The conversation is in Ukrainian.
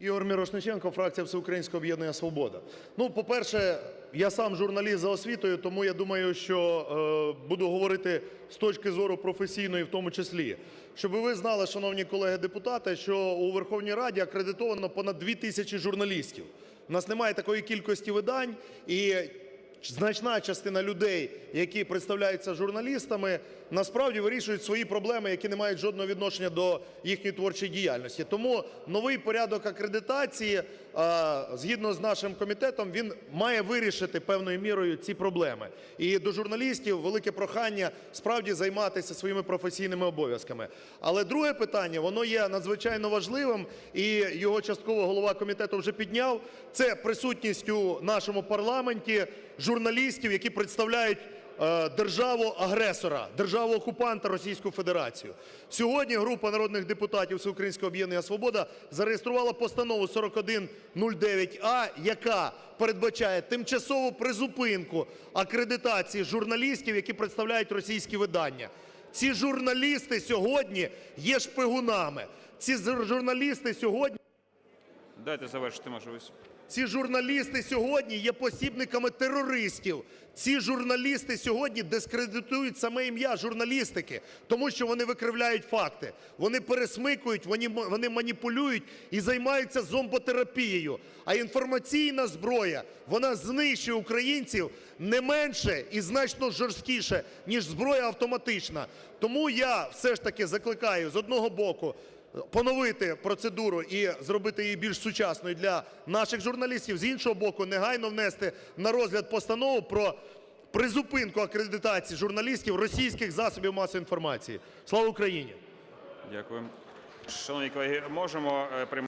Ігор Мірошниченко, фракція Всеукраїнського об'єднання «Свобода». Ну, по-перше, я сам журналіст за освітою, тому я думаю, що е, буду говорити з точки зору професійної в тому числі. Щоб ви знали, шановні колеги депутати, що у Верховній Раді акредитовано понад 2 тисячі журналістів. У нас немає такої кількості видань, і значна частина людей, які представляються журналістами, насправді вирішують свої проблеми, які не мають жодного відношення до їхньої творчої діяльності. Тому новий порядок акредитації, згідно з нашим комітетом, він має вирішити певною мірою ці проблеми. І до журналістів велике прохання справді займатися своїми професійними обов'язками. Але друге питання, воно є надзвичайно важливим, і його частково голова комітету вже підняв. Це присутність у нашому парламенті журналістів, які представляють е, державу-агресора, державу-окупанта Російську Федерацію. Сьогодні група народних депутатів Всеукраїнського об'єднання «Свобода» зареєструвала постанову 4109А, яка передбачає тимчасову призупинку акредитації журналістів, які представляють російські видання. Ці журналісти сьогодні є шпигунами. Ці журналісти сьогодні Дайте завершити можливість. Ці журналісти сьогодні є посібниками терористів. Ці журналісти сьогодні дискредитують саме ім'я журналістики, тому що вони викривляють факти. Вони пересмикують, вони, вони маніпулюють і займаються зомботерапією. А інформаційна зброя, вона знищує українців не менше і значно жорсткіше, ніж зброя автоматична. Тому я все ж таки закликаю з одного боку поновити процедуру і зробити її більш сучасною для наших журналістів. З іншого боку, негайно внести на розгляд постанову про призупинку акредитації журналістів російських засобів масової інформації. Слава Україні! Дякую. Шановні колеги, можемо е, приймати.